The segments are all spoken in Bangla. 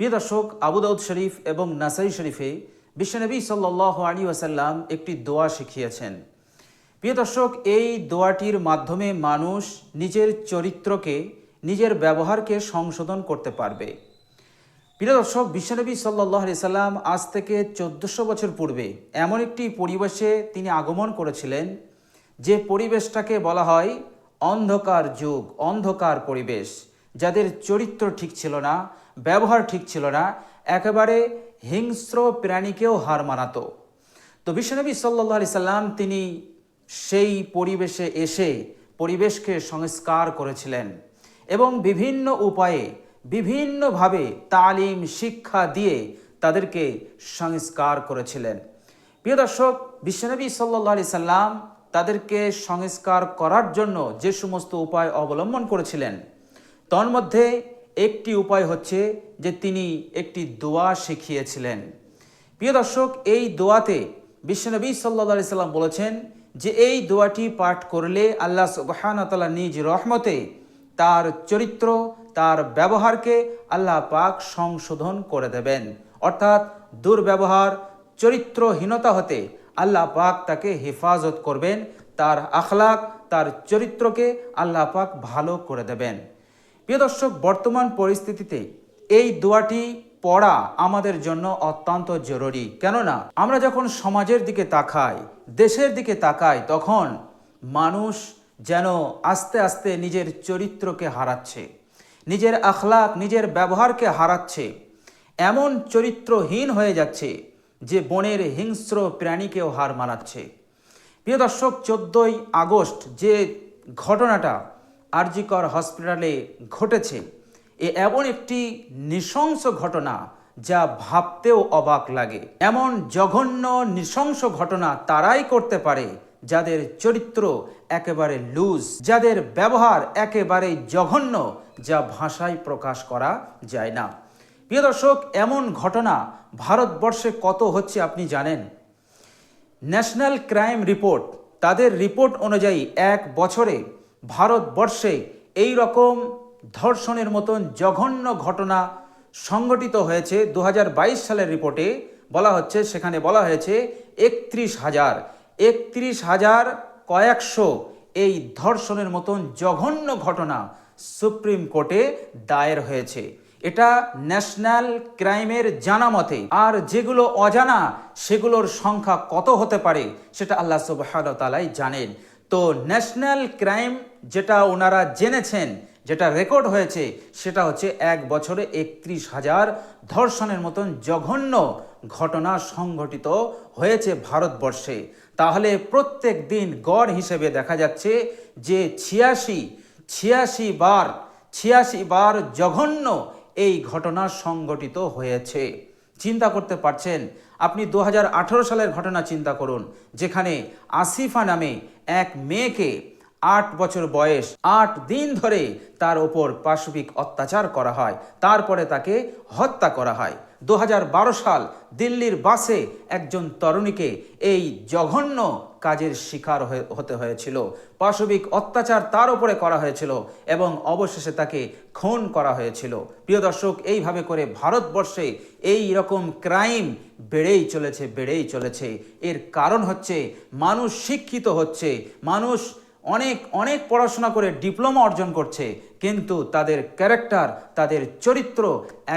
প্রিয় দর্শক, আবু দাউদ শরীফ এবং নাসাই শরীফে বিশ্বনবী সাল্লাহ আলী ওয়াসাল্লাম একটি দোয়া শিখিয়েছেন। প্রিয় দর্শক, এই দোয়াটির মাধ্যমে মানুষ নিজের চরিত্রকে, নিজের ব্যবহারকে সংশোধন করতে পারবে। প্রিয় দর্শক, বিশ্বনবী সাল্লাহ আলি সাল্লাম আজ থেকে চোদ্দোশো বছর পূর্বে এমন একটি পরিবেশে তিনি আগমন করেছিলেন, যে পরিবেশটাকে বলা হয় অন্ধকার যুগ, অন্ধকার পরিবেশ, যাদের চরিত্র ঠিক ছিল না ব্যবহার ঠিক ছিল না, একেবারে হিংস্র প্রাণীকেও হার মানাতো। তো বিশ্বনবী সাল্লাহ আলি সাল্লাম তিনি সেই পরিবেশে এসে পরিবেশকে সংস্কার করেছিলেন এবং বিভিন্ন উপায়ে বিভিন্নভাবে তালিম, শিক্ষা দিয়ে তাদেরকে সংস্কার করেছিলেন। প্রিয় দর্শক, বিশ্বনবী সাল্লাহ আলি সাল্লাম তাদেরকে সংস্কার করার জন্য যে সমস্ত উপায় অবলম্বন করেছিলেন, তন্মধ্যে একটি উপায় হচ্ছে যে তিনি একটি দোয়া শিখিয়েছিলেন। প্রিয় দর্শক, এই দোয়াতে বিশ্বনবী সাল্লাহ আলি সাল্লাম বলেছেন যে এই দোয়াটি পাঠ করলে আল্লাহ সুবাহানতাল্লাহ নিজ রহমতে তার চরিত্র, তার ব্যবহারকে আল্লাহ পাক সংশোধন করে দেবেন। অর্থাৎ দুর্ব্যবহার, চরিত্রহীনতা হতে আল্লাহ পাক তাকে হেফাজত করবেন, তার আখলাক, তার চরিত্রকে আল্লাহ পাক ভালো করে দেবেন। প্রিয় দর্শক, বর্তমান পরিস্থিতিতে এই দোয়াটি পড়া আমাদের জন্য অত্যন্ত জরুরি। কেননা, আমরা যখন সমাজের দিকে তাকাই, দেশের দিকে তাকাই, তখন মানুষ যেন আস্তে আস্তে নিজের চরিত্রকে হারাচ্ছে, নিজের আখলাক নিজের ব্যবহারকে হারাচ্ছে, এমন চরিত্রহীন হয়ে যাচ্ছে যে বনের হিংস্র প্রাণীকেও হার মানাচ্ছে। প্রিয় দর্শক, চোদ্দোই আগস্ট যে ঘটনাটা আরজিকর হসপিটালে ঘটেছে। এ এমন একটি নৃশংস ঘটনা যা ভাবতেও অবাক লাগে। এমন জঘন্য নৃশংস ঘটনা তারাই করতে পারে যাদের চরিত্র একেবারে লুজ, যাদের ব্যবহার একেবারে জঘন্য যা ভাষায় প্রকাশ করা যায় না। প্রিয় দর্শক, এমন ঘটনা ভারতবর্ষে কত হচ্ছে আপনি জানেন? ন্যাশনাল ক্রাইম রিপোর্ট, তাদের রিপোর্ট অনুযায়ী এক বছরে ভারতবর্ষে এই রকম ধর্ষণের মতন জঘন্য ঘটনা সংঘটিত হয়েছে দু হাজার বাইশ সালের রিপোর্টে। বলা হচ্ছে, সেখানে বলা হয়েছে, একত্রিশ হাজার একত্রিশ হাজার কয়েকশো এই ধর্ষণের মতন জঘন্য ঘটনা সুপ্রিম কোর্টে দায়ের হয়েছে। এটা ন্যাশনাল ক্রাইমের জানা মতে আর যেগুলো অজানা, সেগুলোর সংখ্যা কত হতে পারে, সেটা আল্লাহ সুবাহ তালাই জানেন। তো ন্যাশনাল ক্রাইম যেটা ওনারা জেনেছেন, যেটা রেকর্ড হয়েছে, সেটা হচ্ছে এক বছরে একত্রিশ হাজার ধর্ষণের মতন জঘন্য ঘটনা সংঘটিত হয়েছে ভারতবর্ষে। তাহলে প্রত্যেক দিন গড় হিসেবে দেখা যাচ্ছে যে ছিয়াশি ছিয়াশি বার ছিয়াশি বার জঘন্য এই ঘটনা সংঘটিত হয়েছে। চিন্তা করতে পারছেন? আপনি দু হাজার আঠারো সালের ঘটনা চিন্তা করুন, যেখানে আসিফা নামে এক মেয়েকে আট বছর বয়স, আট দিন ধরে তার ওপর পাশবিক অত্যাচার করা হয়। তারপরে তাকে হত্যা করা হয়। দু হাজার বারো সাল দিল্লির বাসে একজন তরুণীকে এই জঘন্য কাজের শিকার হতে হয়েছিল। পাশবিক অত্যাচার তার উপরে করা হয়েছিল এবং অবশেষে তাকে খুন করা হয়েছিল। প্রিয় দর্শক, এইভাবে করে ভারতবর্ষে এই রকম ক্রাইম বেড়েই চলেছে বেড়েই চলেছে। এর কারণ হচ্ছে মানুষ শিক্ষিত হচ্ছে, মানুষ অনেক অনেক পড়াশোনা করে ডিপ্লোমা অর্জন করছে, কিন্তু তাদের ক্যারেক্টার, তাদের চরিত্র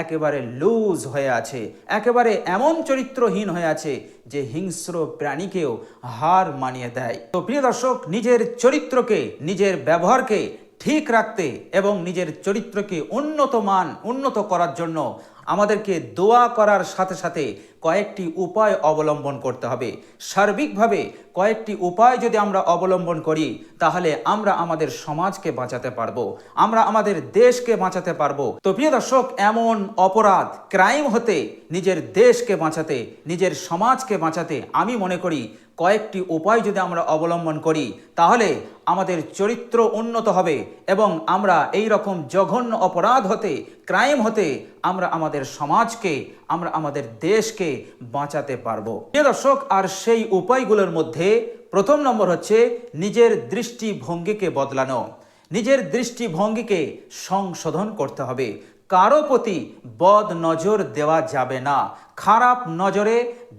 একেবারে লুজ হয়ে আছে, একেবারে এমন চরিত্রহীন হয়ে আছে যে হিংস্র প্রাণীকেও হার মানিয়ে দেয়। তো প্রিয় দর্শক, নিজের চরিত্রকে, নিজের ব্যবহারকে ঠিক রাখতে এবং নিজের চরিত্রকে উন্নত মান, উন্নত করার জন্য আমাদেরকে দোয়া করার সাথে সাথে কয়েকটি উপায় অবলম্বন করতে হবে। সার্বিকভাবে কয়েকটি উপায় যদি আমরা অবলম্বন করি, তাহলে আমরা আমাদের সমাজকে বাঁচাতে পারব। আমরা আমাদের দেশকে বাঁচাতে পারব। তো প্রিয় দর্শক, এমন অপরাধ ক্রাইম হতে, নিজের দেশকে বাঁচাতে, নিজের সমাজকে বাঁচাতে আমি মনে করি কয়েকটি উপায় যদি আমরা অবলম্বন করি, তাহলে আমাদের চরিত্র উন্নত হবে এবং আমরা এই রকম জঘন্য অপরাধ হতে, ক্রাইম হতে আমরা আমাদের সমাজকে, আমরা আমাদের দেশকে বাঁচাতে পারব। প্রিয় দর্শক, আর সেই উপায়গুলোর মধ্যে প্রথম নম্বর হচ্ছে নিজের দৃষ্টিভঙ্গিকে বদলানো। নিজের দৃষ্টিভঙ্গিকে সংশোধন করতে হবে। কারও প্রতি বদ নজর দেওয়া যাবে না, খারাপ নজরে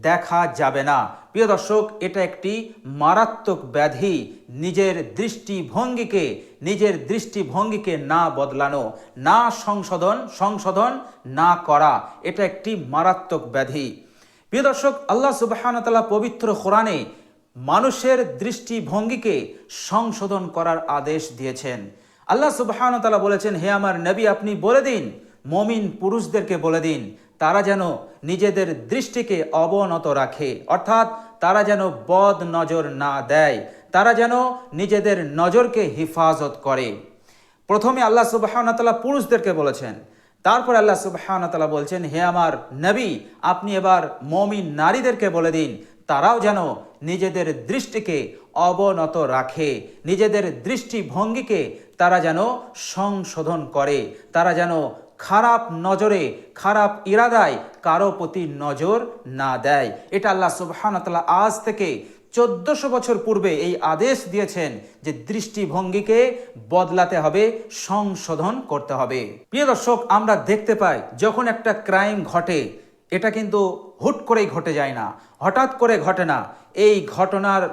দেখা যাবে না। প্রিয় দর্শক, এটা একটি মারাত্মক ব্যাধি, নিজের দৃষ্টিভঙ্গিকে নিজের দৃষ্টিভঙ্গিকে না বদলানো, না সংশোধন সংশোধন না করা, এটা একটি মারাত্মক ব্যাধি। প্রিয় দর্শক, আল্লাহ সুবাহানতাল্লাহ পবিত্র কোরআনে মানুষের দৃষ্টিভঙ্গিকে সংশোধন করার আদেশ দিয়েছেন। আল্লাহ সুবাহানতাল্লাহ বলেছেন, হে আমার নবী, আপনি বলে দিন, মমিন পুরুষদেরকে বলে দিন, তারা যেন নিজেদের দৃষ্টিকে অবনত রাখে। অর্থাৎ তারা যেন বদ নজর না দেয়, তারা যেন নিজেদের নজরকে হেফাজত করে। প্রথমে আল্লাহ সুবাহানতাল্লাহ পুরুষদেরকে বলেছেন, তারপর আল্লাহ সুবাহানতাল্লাহ বলছেন, হে আমার নবী, আপনি এবার মমিন নারীদেরকে বলে দিন, তারাও যেন নিজেদের দৃষ্টিকে অবনত রাখে, নিজেদের দৃষ্টিভঙ্গিকে তারা যেন সংশোধন করে, তারা যেন খারাপ নজরে, খারাপ ইরাদায় কারও প্রতি নজর না দেয়। এটা আল্লাহ সুবাহানতাল্লাহ আজ থেকে চোদ্দশো বছর পূর্বে এই আদেশ দিয়েছেন যে দৃষ্টিভঙ্গিকে বদলাতে হবে, সংশোধন করতে হবে। প্রিয় দর্শক, আমরা দেখতে পাই যখন একটা ক্রাইম ঘটে, এটা কিন্তু হুট করেই ঘটে যায় না, হঠাৎ করে ঘটে না। এই ঘটনার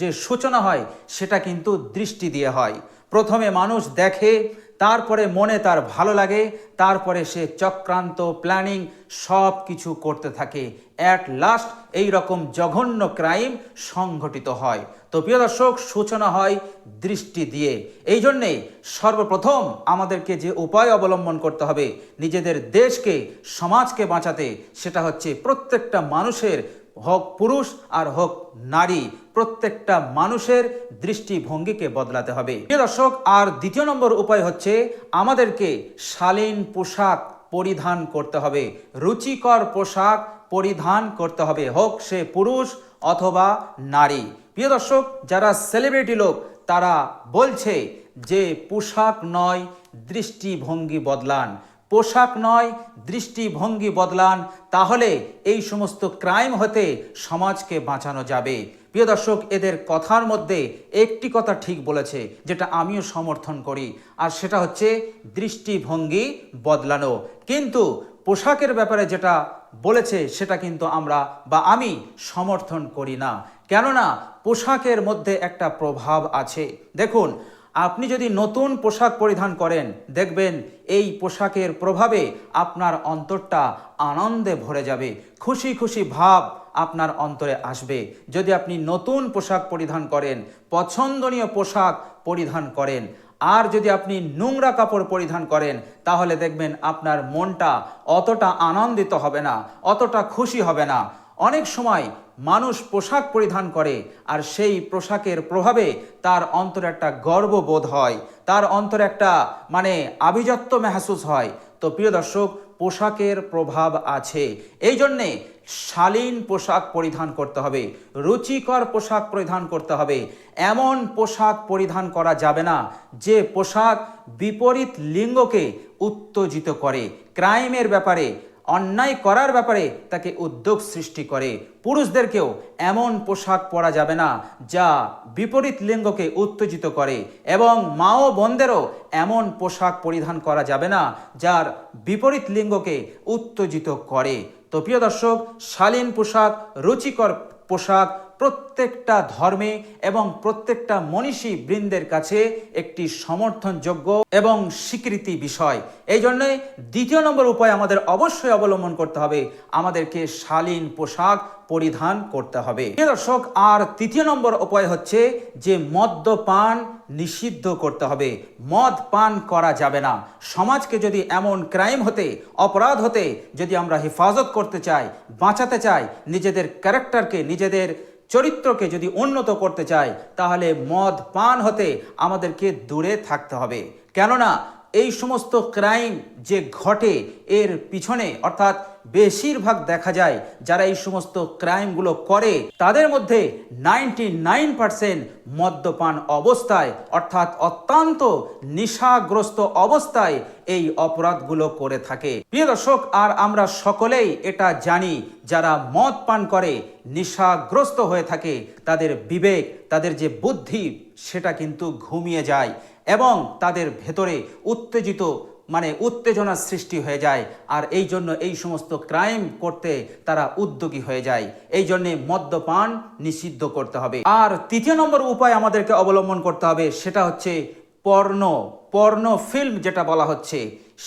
যে সূচনা হয়, সেটা কিন্তু দৃষ্টি দিয়ে হয়। প্রথমে মানুষ দেখে, তারপরে মনে তার ভালো লাগে, তারপরে সে চক্রান্ত, প্ল্যানিং সব কিছু করতে থাকে। অ্যাট লাস্ট এই রকম জঘন্য ক্রাইম সংঘটিত হয়। তো প্রিয় দর্শক, সূচনা হয় দৃষ্টি দিয়ে। এই জন্যে সর্বপ্রথম আমাদেরকে যে উপায় অবলম্বন করতে হবে, নিজেদের দেশকে, সমাজকে বাঁচাতে, সেটা হচ্ছে প্রত্যেকটা মানুষের হোক পুরুষ আর হোক নারী, প্রত্যেকটা মানুষের দৃষ্টিভঙ্গিকে বদলাতে হবে। প্রিয় দর্শক, আর দ্বিতীয় নম্বর উপায় হচ্ছে আমাদেরকে শালীন পোশাক পরিধান করতে হবে। রুচিকর পোশাক পরিধান করতে হবে, হোক সে পুরুষ অথবা নারী। প্রিয় দর্শক, যারা সেলিব্রিটি লোক, তারা বলছে যে পোশাক নয়, দৃষ্টিভঙ্গি বদলান। পোশাক নয়, দৃষ্টিভঙ্গি বদলান, তাহলে এই সমস্ত ক্রাইম হতে সমাজকে বাঁচানো যাবে। প্রিয় দর্শক, এদের কথার মধ্যে একটি কথা ঠিক বলেছে, যেটা আমিও সমর্থন করি, আর সেটা হচ্ছে দৃষ্টিভঙ্গি বদলানো। কিন্তু পোশাকের ব্যাপারে যেটা বলেছে, সেটা কিন্তু আমরা বা আমি সমর্থন করি না। কেননা, পোশাকের মধ্যে একটা প্রভাব আছে। দেখুন আপনি যদি নতুন পোশাক পরিধান করেন, দেখবেন এই পোশাকের প্রভাবে আপনার অন্তরটা আনন্দে ভরে যাবে। খুশি খুশি ভাব আপনার অন্তরে আসবে। যদি আপনি নতুন পোশাক পরিধান করেন, পছন্দনীয় পোশাক পরিধান করেন, আর যদি আপনি নোংরা কাপড় পরিধান করেন, তাহলে দেখবেন আপনার মনটা অতটা আনন্দিত হবে না, অতটা খুশি হবে না। অনেক সময় মানুষ পোশাক পরিধান করে আর সেই পোশাকের প্রভাবে তার অন্তরে একটা গর্ববোধ হয়। তার অন্তরে একটা মানে আভিজাত্য মেহসুস হয়। তো প্রিয় দর্শক, পোশাকের প্রভাব আছে। এই জন্যে শালীন পোশাক পরিধান করতে হবে। রুচিকর পোশাক পরিধান করতে হবে। এমন পোশাক পরিধান করা যাবে না যে পোশাক বিপরীত লিঙ্গকে উত্তেজিত করে। ক্রাইমের ব্যাপারে অন্যায় করার ব্যাপারে তাকে উদ্যোগ সৃষ্টি করে। পুরুষদেরকেও এমন পোশাক পরা যাবে না, যা বিপরীত লিঙ্গকে উত্তেজিত করে এবং মা ও বোনদেরও এমন পোশাক পরিধান করা যাবে না, যার বিপরীত লিঙ্গকে উত্তেজিত করে। তো প্রিয় দর্শক, শালীন পোশাক, রুচিকর পোশাক প্রত্যেকটা ধর্মে এবং প্রত্যেকটা মনীষী বৃন্দের কাছে একটি সমর্থনযোগ্য এবং স্বীকৃতি বিষয়। এই জন্যে দ্বিতীয় নম্বর উপায় আমাদের অবশ্যই অবলম্বন করতে হবে। আমাদেরকে শালীন পোশাক পরিধান করতে হবে। দর্শক, আর তৃতীয় নম্বর উপায় হচ্ছে যে মদ্যপান নিষিদ্ধ করতে হবে। মদ পান করা যাবে না। সমাজকে যদি এমন ক্রাইম হতে, অপরাধ হতে, যদি আমরা হেফাজত করতে চাই, বাঁচাতে চাই, নিজেদের ক্যারেক্টারকে, নিজেদের চরিত্রকে যদি উন্নত করতে চাই তাহলে মদ পান হতে আমাদেরকে দূরে থাকতে হবে। কেননা, এই সমস্ত ক্রাইম যে ঘটে, এর পিছনে, অর্থাৎ বেশিরভাগ দেখা যায় যারা এই সমস্ত ক্রাইমগুলো করে, তাদের মধ্যে নাইনটি নাইন পার্সেন্ট মদ্যপান অবস্থায়, অর্থাৎ অত্যন্ত নিশাগ্রস্ত অবস্থায় এই অপরাধগুলো করে থাকে। প্রিয় দর্শক, আর আমরা সকলেই এটা জানি, যারা মদ পান করে, নিশাগ্রস্ত হয়ে থাকে, তাদের বিবেক, তাদের যে বুদ্ধি, সেটা কিন্তু ঘুমিয়ে যায় এবং তাদের ভেতরে উত্তেজিত মানে উত্তেজনার সৃষ্টি হয়ে যায় আর এই জন্য এই সমস্ত ক্রাইম করতে তারা উদ্যোগী হয়ে যায়। এই জন্যে মদ্যপান নিষিদ্ধ করতে হবে। আর তৃতীয় নম্বর উপায় আমাদেরকে অবলম্বন করতে হবে সেটা হচ্ছে পর্ণ। পর্ণ ফিল্ম যেটা বলা হচ্ছে,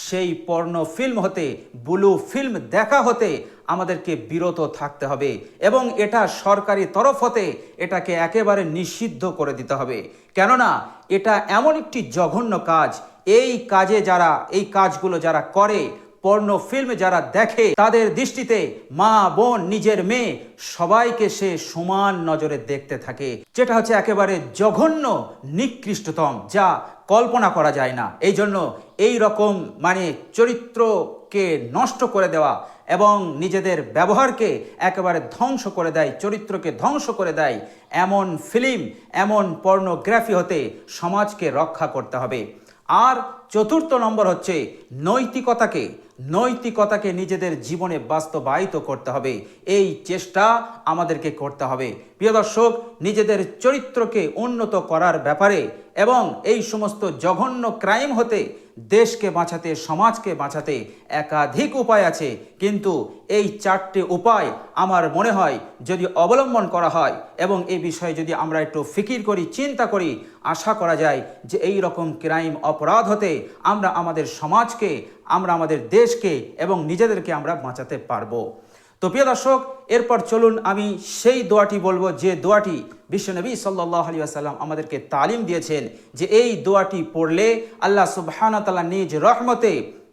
সেই পর্ণ ফিল্ম হতে ব্লু ফিল্ম দেখা হতে আমাদেরকে বিরত থাকতে হবে এবং এটা সরকারি তরফ হতে এটাকে একেবারে নিষিদ্ধ করে দিতে হবে। কেননা এটা এমন একটি জঘন্য কাজ এই কাজে যারা, এই কাজগুলো যারা করে, পর্ণ ফিল্ম যারা দেখে, তাদের দৃষ্টিতে মা বোন, নিজের মেয়ে সবাইকে সে সমান নজরে দেখতে থাকে, যেটা হচ্ছে একেবারে জঘন্য, নিকৃষ্টতম, যা কল্পনা করা যায় না। এই জন্য এই রকম মানে চরিত্রকে নষ্ট করে দেওয়া এবং নিজেদের ব্যবহারকে একেবারে ধ্বংস করে দেয়, চরিত্রকে ধ্বংস করে দেয়, এমন ফিল্ম, এমন পর্নোগ্রাফি হতে সমাজকে রক্ষা করতে হবে। আর চতুর্থ নম্বর হচ্ছে নৈতিকতাকে নৈতিকতাকে নিজেদের জীবনে বাস্তবায়িত করতে হবে। এই চেষ্টা আমাদেরকে করতে হবে। প্রিয় দর্শক, নিজেদের চরিত্রকে উন্নত করার ব্যাপারে এবং এই সমস্ত জঘন্য ক্রাইম হতে দেশকে বাঁচাতে, সমাজকে বাঁচাতে একাধিক উপায় আছে। কিন্তু এই চারটে উপায় আমার মনে হয় যদি অবলম্বন করা হয় এবং এই বিষয়ে যদি আমরা একটু ফিকির করি, চিন্তা করি, আশা করা যায় যে এই রকম ক্রাইম অপরাধ হতে আমরা আমাদের সমাজকে, আমরা আমাদের দেশকে এবং নিজেদেরকে আমরা বাঁচাতে পারব। তো প্রিয় দর্শক, এরপর চলুন আমি সেই দোয়াটি বলব যে দোয়াটি বিশ্বনবী সাল্লাহ আলী আসাল্লাম আমাদেরকে তালিম দিয়েছেন যে এই দোয়াটি পড়লে আল্লাহ সুবহান তাল্লাহ নিজ রহমতে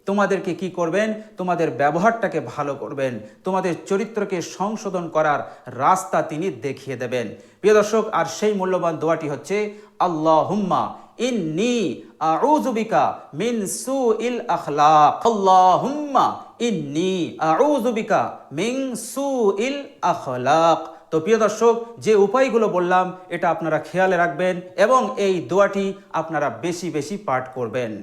তোমাদেরকে কি করবেন? তোমাদের ব্যবহারটাকে ভালো করবেন। তোমাদের চরিত্রকে সংশোধন করার রাস্তা তিনি দেখিয়ে দেবেন। প্রিয় দর্শক, আর সেই মূল্যবান দোয়াটি হচ্ছে আল্লাহ হুম্মা ইন্নি আউযুবিকা মিন সুইল আখলাক। আল্লাহুম্মা ইন্নি আউযুবিকা সু সুইল আখলাক। তো প্রিয় দর্শক, যে উপায়গুলো বললাম, এটা আপনারা খেয়ালে রাখবেন এবং এই দোয়াটি আপনারা বেশি বেশি পাঠ করবেন।